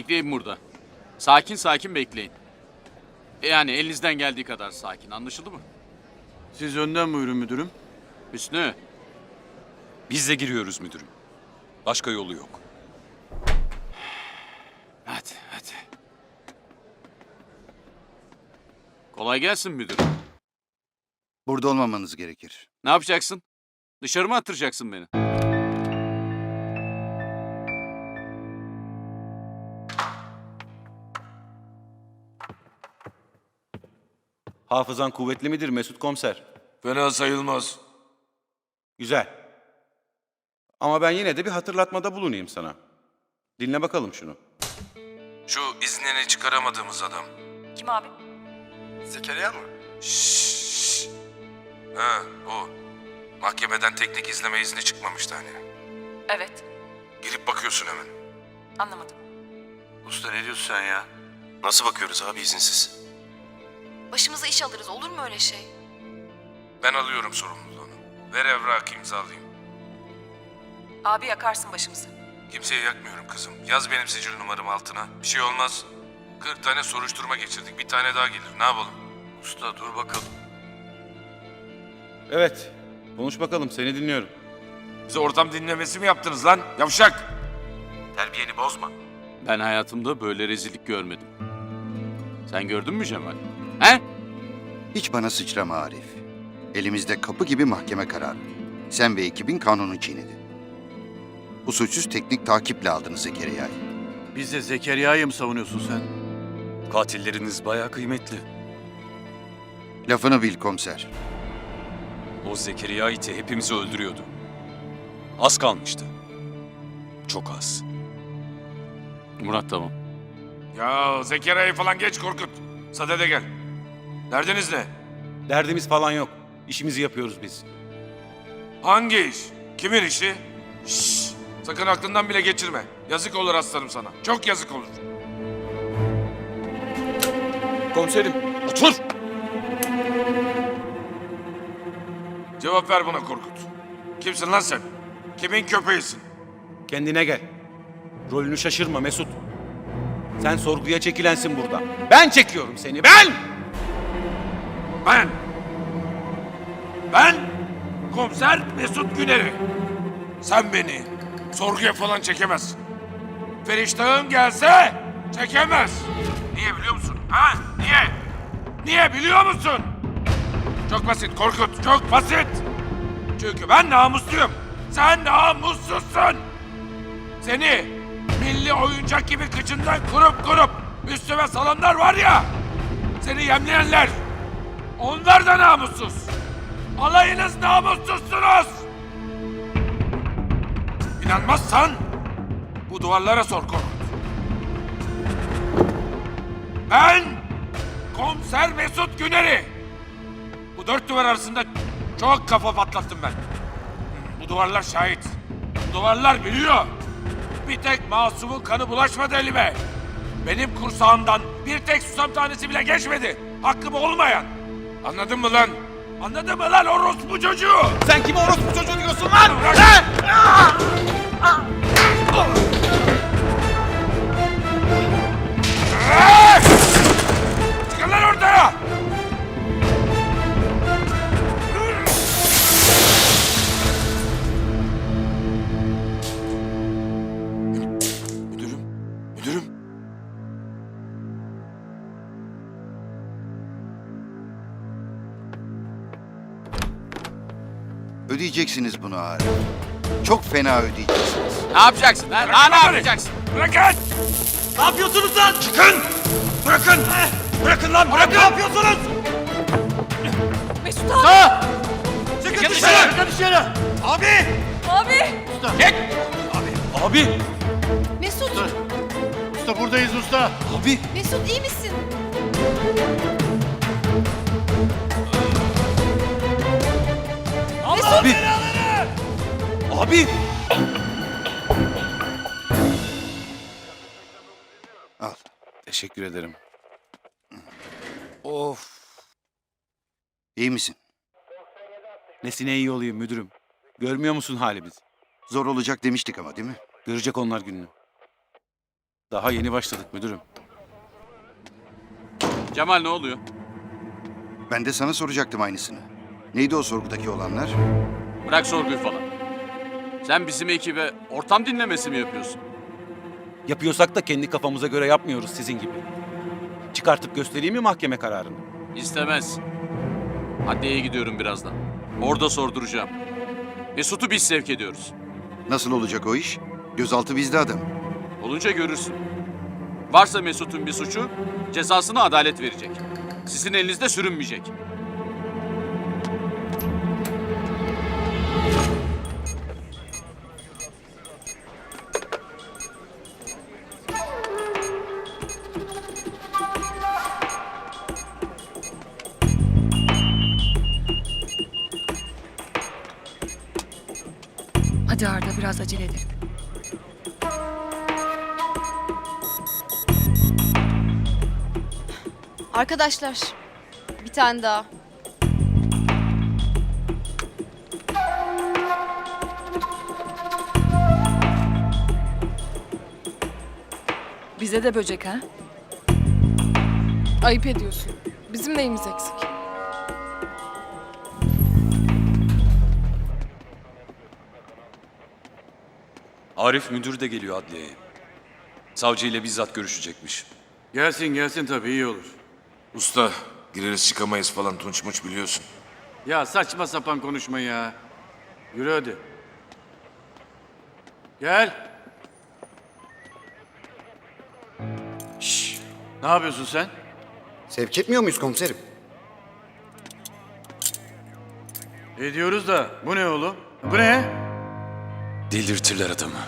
Bekleyin burada. Sakin sakin bekleyin. E Yani elinizden geldiği kadar sakin. Anlaşıldı mı? Siz önden buyurun müdürüm. Hüsnü. Biz de giriyoruz müdürüm. Başka yolu yok. Hadi hadi. Kolay gelsin müdür. Burada olmamanız gerekir. Ne yapacaksın? Dışarı mı attıracaksın beni? Hafızan kuvvetli midir Mesut Komiser? Fena sayılmaz. Güzel. Ama ben yine de bir hatırlatmada bulunayım sana. Dinle bakalım şunu. Şu iznini çıkaramadığımız adam. Kim abi? Zekeriya mı? Şşş. Ha o. Mahkemeden teknik izleme izni çıkmamıştı hani. Evet. Girip bakıyorsun hemen. Anlamadım. Usta ne diyorsun sen ya? Nasıl bakıyoruz abi izinsiz? Başımıza iş alırız olur mu öyle şey? Ben alıyorum sorumluluğunu. Ver evrak imzalayayım. Abi yakarsın başımızı. Kimseye yakmıyorum kızım. Yaz benim sicil numaramı altına. Bir şey olmaz. 40 tane soruşturma geçirdik. Bir tane daha gelir. Ne yapalım? Usta dur bakalım. Evet. Konuş bakalım seni dinliyorum. Bize ortam dinlemesi mi yaptınız lan? Yavşak! Terbiyeni bozma. Ben hayatımda böyle rezillik görmedim. Sen gördün mü Cemal? He? Hiç bana sıçrama Arif. Elimizde kapı gibi mahkeme kararı. Sen ve ekibin kanunu çiğnedi. Usulsüz teknik takiple aldınız Zekeriya'yı. Biz de Zekeriya'yı mı savunuyorsun sen? Katilleriniz bayağı kıymetli. Lafını bil komiser. O Zekeriya iti hepimizi öldürüyordu. Az kalmıştı. Çok az. Murat tamam. Ya Zekeriya'yı falan geç Korkut. Sadede gel. Derdiniz ne? Derdimiz falan yok. İşimizi yapıyoruz biz. Hangi iş? Kimin işi? Şşş! Sakın aklından bile geçirme. Yazık olur aslanım sana. Çok yazık olur. Komiserim. Otur. Cevap ver buna Korkut. Kimsin lan sen? Kimin köpeğisin? Kendine gel. Rolünü şaşırma Mesut. Sen sorguya çekilensin burada. Ben çekiyorum seni. Ben! Ben. Ben komiser Mesut Güner'i. Sen beni sorguya falan çekemezsin. Feriştahın gelse çekemez. Niye biliyor musun? Ha? Niye? Niye biliyor musun? Çok basit Korkut, çok basit. Çünkü ben namusluyum. Sen namussuzsun. Seni milli oyuncak gibi kıçından kurup kurup üstüme salanlar var ya. Seni yemleyenler. Onlar da namussuz. Alayınız namussuzsunuz. İnanmazsan bu duvarlara sor Korkut. Ben komiser Mesut Güner'i. Bu dört duvar arasında çok kafa patlattım ben. Bu duvarlar şahit. Bu duvarlar biliyor. Bir tek masumun kanı bulaşmadı elime. Benim kursağımdan bir tek susam tanesi bile geçmedi. Hakkım olmayan. Anladın mı lan? Anladın mı lan orospu çocuğu? Sen kime orospu çocuğu diyorsun lan? Bırak! Bırak! Çıkın Ödeyeceksiniz bunu Arif. Çok fena ödeyeceksiniz. Ne yapacaksın lan? Ha, ne yapacaksın? Bırakın! Ne yapıyorsunuz lan? Çıkın! Bırakın! Bırakın lan! Bırakın! Ne yapıyorsunuz? Mesut abi! Çıkın dışarı! Çıkın dışarı! Abi! Abi! Abi! Mesut! Usta buradayız usta. Abi! Mesut iyi misin? Abi! Al. Teşekkür ederim. Of. İyi misin? Nesine iyi olayım müdürüm. Görmüyor musun halimizi? Zor olacak demiştik ama değil mi? Görecek onlar gününü. Daha yeni başladık müdürüm. Cemal ne oluyor? Ben de sana soracaktım aynısını. Neydi o sorgudaki olanlar? Bırak sorguyu falan. Sen bizim ekibe ortam dinlemesi mi yapıyorsun? Yapıyorsak da kendi kafamıza göre yapmıyoruz sizin gibi. Çıkartıp göstereyim mi mahkeme kararını? İstemez. Adliyeye gidiyorum birazdan. Orada sorduracağım. Mesut'u biz sevk ediyoruz. Nasıl olacak o iş? Gözaltı bizde adam. Olunca görürsün. Varsa Mesut'un bir suçu, cezasını adalet verecek. Sizin elinizde sürünmeyecek. Biraz acele edelim. Arkadaşlar, bir tane daha. Bize de böcek ha? Ayıp ediyorsun. Bizim neyimiz eksik? Arif müdür de geliyor adliyeye. Savcı ile bizzat görüşecekmiş. Gelsin gelsin tabii iyi olur. Usta gireriz çıkamayız falan tunç muç biliyorsun. Ya saçma sapan konuşma ya. Yürü hadi. Gel. Şş, ne yapıyorsun sen? Sevk etmiyor muyuz komiserim? Ediyoruz da bu ne oğlum? Bu ne? Delirtirler adamı.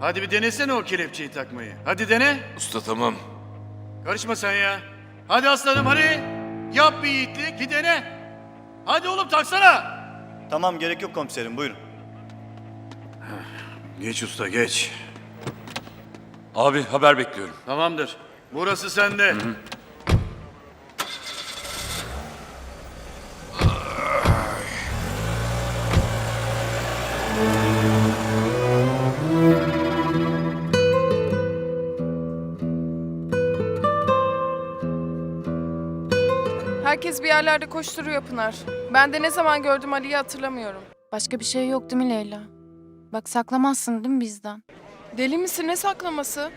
Hadi bir denesene o kelepçeyi takmayı. Hadi dene. Usta tamam. Karışma sen ya. Hadi aslanım hadi. Yap bir yiğitlik bir dene. Hadi oğlum taksana. Tamam gerek yok komiserim buyurun. Geç usta geç. Abi haber bekliyorum. Tamamdır. Burası sende. Herkes bir yerlerde koşturuyor Pınar. Ben de ne zaman gördüm Ali'yi hatırlamıyorum. Başka bir şey yok değil mi Leyla? Bak saklamazsın değil mi bizden? Deli misin ne saklaması?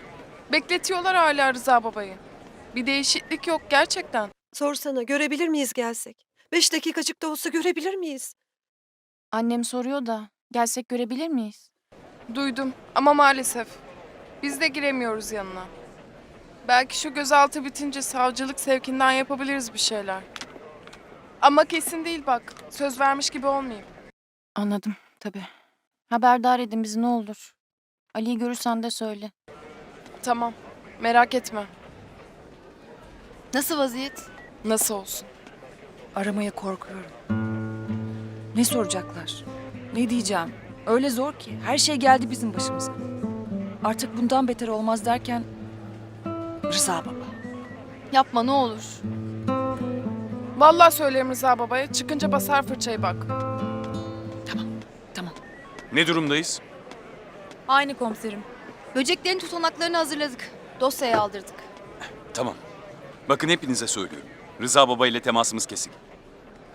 Bekletiyorlar hala Rıza babayı. Bir değişiklik yok gerçekten. Sorsana görebilir miyiz gelsek? Beş dakikacık da olsa görebilir miyiz? Annem soruyor da gelsek görebilir miyiz? Duydum ama maalesef. Biz de giremiyoruz yanına. Belki şu gözaltı bitince savcılık sevkinden yapabiliriz bir şeyler. Ama kesin değil bak. Söz vermiş gibi olmayayım. Anladım tabii. Haberdar edin bizi ne olur. Ali'yi görürsen de söyle. Tamam. Merak etme. Nasıl vaziyet? Nasıl olsun? Aramaya korkuyorum. Ne soracaklar? Ne diyeceğim? Öyle zor ki. Her şey geldi bizim başımıza. Artık bundan beter olmaz derken... Rıza baba. Yapma ne olur. Vallahi söylerim Rıza babaya. Çıkınca basar fırçayı bak. Tamam. Ne durumdayız? Aynı komiserim. Böceklerin tutanaklarını hazırladık. Dosyaya aldırdık. Tamam. Bakın hepinize söylüyorum. Rıza Baba ile temasımız kesik.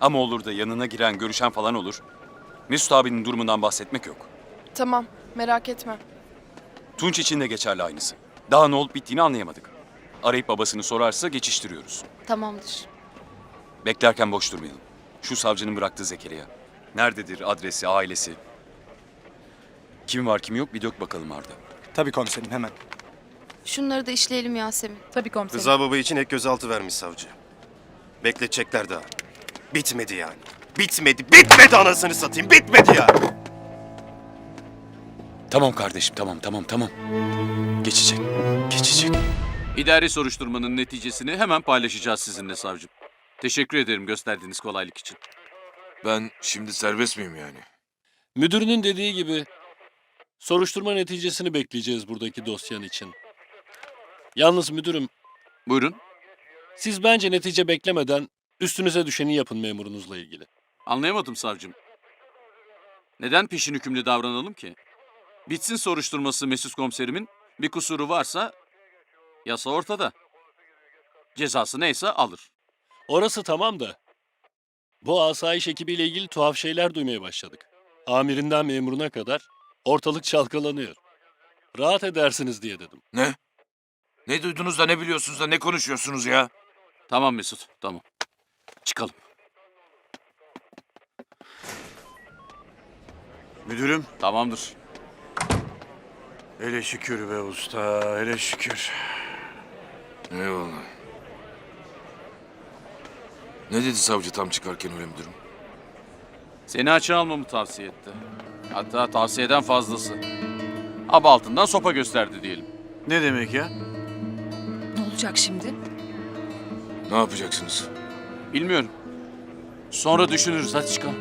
Ama olur da yanına giren, görüşen falan olur. Mesut abinin durumundan bahsetmek yok. Tamam. Merak etme. Tunç için de geçerli aynısı. Daha ne olup bittiğini anlayamadık. Arayıp babasını sorarsa geçiştiriyoruz. Tamamdır. Beklerken boş durmayalım. Şu savcının bıraktığı Zekeriya. Nerededir adresi, ailesi? Kim var kim yok bir dök bakalım Arda. Tabii komiserim hemen. Şunları da işleyelim Yasemin. Tabii komiserim. Rıza Baba için ek gözaltı vermiş savcı. Bekletecekler daha. Bitmedi yani. Bitmedi, bitmedi anasını satayım, bitmedi ya. Tamam kardeşim tamam tamam tamam. Geçecek. Geçecek. İdari soruşturmanın neticesini hemen paylaşacağız sizinle savcım. Teşekkür ederim gösterdiğiniz kolaylık için. Ben şimdi serbest miyim yani? Müdürünün dediği gibi soruşturma neticesini bekleyeceğiz buradaki dosyan için. Yalnız müdürüm, Buyurun. siz bence netice beklemeden üstünüze düşeni yapın memurunuzla ilgili. Anlayamadım savcım. Neden peşin hükümlü davranalım ki? Bitsin soruşturması Mesut komiserimin. Bir kusuru varsa Yasa ortada. Cezası neyse alır. Orası tamam da. Bu asayiş ekibiyle ilgili tuhaf şeyler duymaya başladık. Amirinden memuruna kadar ortalık çalkalanıyor. Rahat edersiniz diye dedim. Ne? Ne duydunuz da ne biliyorsunuz da ne konuşuyorsunuz ya? Tamam Mesut, tamam. Çıkalım. Müdürüm. Tamamdır. Hele şükür be usta, hele şükür. Eyvallah. Ne dedi savcı tam çıkarken öyle müdürüm? Seni açığa almamı tavsiye etti. Hatta tavsiyeden fazlası. Aba altından sopa gösterdi diyelim. Ne demek ya? Ne olacak şimdi? Ne yapacaksınız? Bilmiyorum. Sonra düşünürüz. Hadi çıkalım.